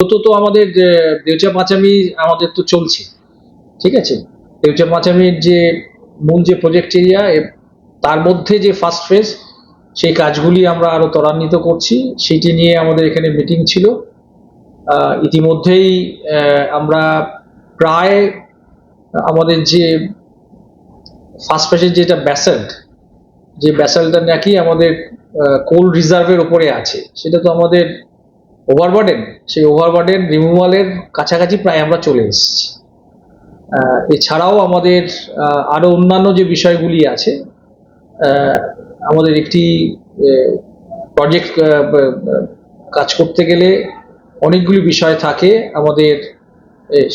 তো তো আমাদের দেউচা পাঁচামি আমাদের তো চলছে, ঠিক আছে? দেউচা পাঁচামির যে মূল যে প্রজেক্ট এরিয়া তার মধ্যে যে ফার্স্ট ফেজ সেই কাজগুলি আমরা আরও ত্বরান্বিত করছি। সেটি নিয়ে আমাদের এখানে মিটিং ছিল। ইতিমধ্যেই আমরা প্রায় আমাদের যে ফার্স্ট ফেজের যেটা ব্যাসেল্ট যে ব্যাসেলটা নাকি আমাদের কোল রিজার্ভের উপরে আছে। সেটা তো আমাদের ওভারবার্ডেন সেই ওভারবার্ডেন রিমুভালের কাছাকাছি প্রায় আমরা চলে এসেছি। এছাড়াও আমাদের আহ, আরও অন্যান্য যে বিষয়গুলি আছে আমাদের একটি প্রজেক্ট কাজ করতে গেলে অনেকগুলি বিষয় থাকে। আমাদের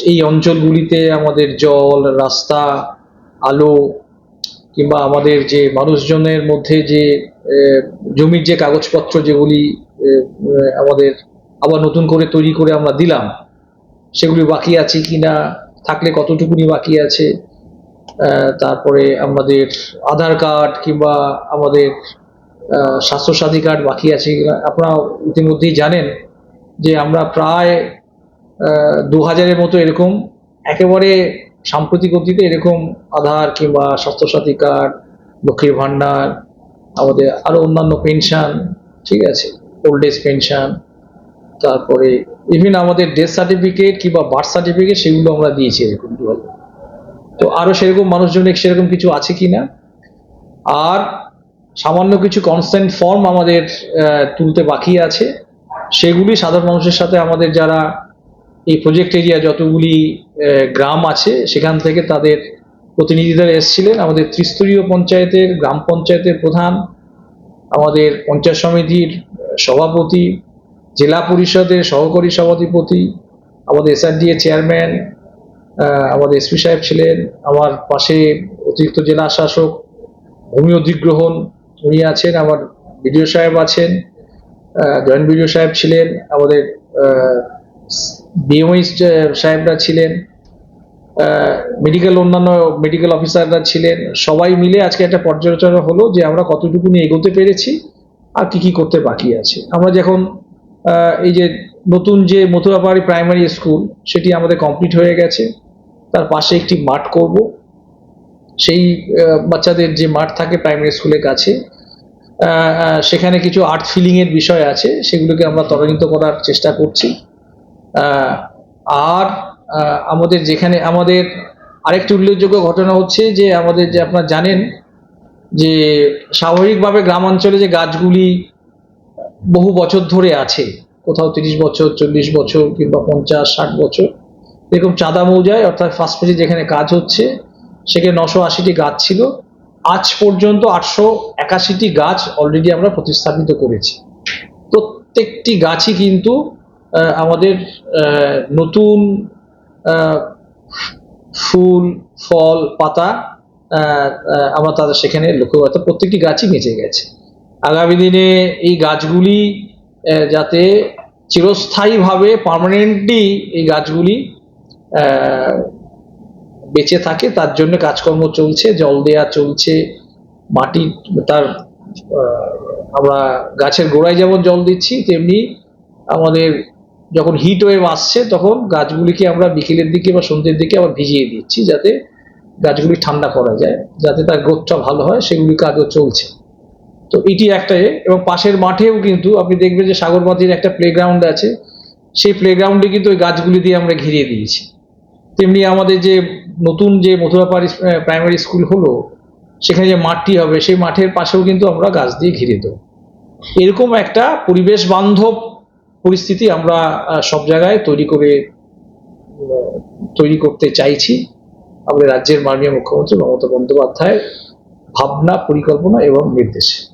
এই অঞ্চলগুলিতে আমাদের জল রাস্তা আলো কিংবা আমাদের যে মানুষজনের মধ্যে যে জমির যে কাগজপত্র যেগুলি আমাদের আবার নতুন করে তৈরি করে আমরা দিলাম। সেগুলি বাকি আছে কিনা, থাকলে কতটুকুনি বাকি আছে তারপরে আমাদের আধার কার্ড কিংবা আমাদের স্বাস্থ্যসাথী কার্ড বাকি আছে কিনা আপনারা ইতিমধ্যেই জানেন যে আমরা প্রায় দু হাজারের মতো এরকম, একেবারে সাম্প্রতিক অতীতে এরকম আধার কিংবা স্বাস্থ্যসাথী কার্ড, লক্ষ্মীর ভাণ্ডার, আমাদের আরও অন্যান্য পেনশন, ঠিক আছে ওল্ড এজ পেনশন তারপরে ইভেন আমাদের ডেথ সার্টিফিকেট কিংবা বার্থ সার্টিফিকেট সেগুলো আমরা দিয়েছি এরকম দুয়াল তো আরও সেরকম মানুষজন সেরকম কিছু আছে কিনা? আর সামান্য কিছু কনসেন্ট ফর্ম আমাদের তুলতে বাকি আছে। সেগুলি সাধারণ মানুষের সাথে আমাদের যারা এই প্রজেক্ট এরিয়া যতগুলি গ্রাম আছে, সেখান থেকে তাদের প্রতিনিধিরা এসেছিলেন। আমাদের ত্রিস্তরীয় পঞ্চায়েতের, গ্রাম পঞ্চায়েতের প্রধান, আমাদের পঞ্চায়েত সমিতির সভাপতি জেলা পরিষদের সহকারী সভাধিপতি, আমাদের এসআরডিএ চেয়ারম্যান আমাদের এসপি সাহেব ছিলেন, আমার পাশে অতিরিক্ত জেলা শাসক, ভূমি অধিগ্রহণ উনি আছেন, আমার বিডিও সাহেব আছেন জয়েন্ট বিডিও সাহেব ছিলেন, আমাদের বিএমই সাহেবরা ছিলেন মেডিকেল অন্যান্য মেডিকেল অফিসাররা ছিলেন, সবাই মিলে আজকে একটা পর্যালোচনা হলো যে আমরা কতটুকুনি এগোতে পেরেছি আর কি কি করতে বাকি আছে। আমরা যখন এই যে নতুন যে মথুরাপাড়ি প্রাইমারি স্কুল সেটি আমাদের কমপ্লিট হয়ে গেছে। তার পাশে একটি মাঠ করব। সেই বাচ্চাদের যে মাঠ থাকে প্রাইমারি স্কুলের কাছে সেখানে কিছু আর্ট ফিলিং এর বিষয় আছে, সেগুলোকে আমরা ত্বরান্বিত করার চেষ্টা করছি। আর আমাদের যেখানে, আমাদের আরেকটি উল্লেখযোগ্য ঘটনা হচ্ছে যে, আমাদের যে আপনারা জানেন যে, স্বাভাবিকভাবে গ্রামাঞ্চলে যে গাছগুলি বহু বছর ধরে আছে। কোথাও তিরিশ বছর, চল্লিশ বছর কিংবা পঞ্চাশ, ষাট বছর। এরকম চাঁদা মৌজায়, অর্থাৎ ফার্স্ট যেখানে কাজ হচ্ছে, সেখানে নশো আশিটি গাছ ছিল। আজ পর্যন্ত আটশো একাশিটি গাছ অলরেডি আমরা প্রতিস্থাপিত করেছি। প্রত্যেকটি গাছই কিন্তু আমাদের নতুন ফুল, ফল, পাতা আমরা তাদের সেখানে লক্ষ্য করতে প্রত্যেকটি গাছই বেঁচে গেছে। আগামী দিনে এই গাছগুলি যাতে চিরস্থায়ীভাবে পার্মানেন্টলি এই গাছগুলি বেঁচে থাকে, তার জন্য কাজকর্ম চলছে, জল দেয়া চলছে, মাটি তার আমরা গাছের গোড়ায় যেমন জল দিচ্ছি, তেমনি আমাদের যখন হিট ওয়েভ আসছে, তখন গাছগুলিকে আমরা বিকেলের দিকে বা সন্ধ্যের দিকে আবার ভিজিয়ে দিচ্ছি, যাতে গাছগুলি ঠান্ডা করা যায়, যাতে তার গ্রোথটা ভালো হয় সেগুলি কাজও চলছে। তো এটি একটা। এবং পাশের মাঠেও কিন্তু আপনি দেখবেন যে সাগরবাতির একটা প্লেগ্রাউন্ড আছে। সেই প্লেগ্রাউন্ডে কিন্তু ওই গাছগুলি দিয়ে আমরা ঘিরিয়ে দিয়েছি। তেমনি আমাদের যে নতুন যে মথুরাপাড়ি প্রাইমারি স্কুল হলো, সেখানে যে মাঠটি হবে, সেই মাঠের পাশেও কিন্তু আমরা গাছ দিয়ে ঘিরে দেবো। এরকম একটা পরিবেশ বান্ধব পরিস্থিতি আমরা সব জায়গায় তৈরি করে তৈরি করতে চাইছি। আমাদের রাজ্যের মাননীয় মুখ্যমন্ত্রী মমতা বন্দ্যোপাধ্যায়ের ভাবনা, পরিকল্পনা এবং নির্দেশে।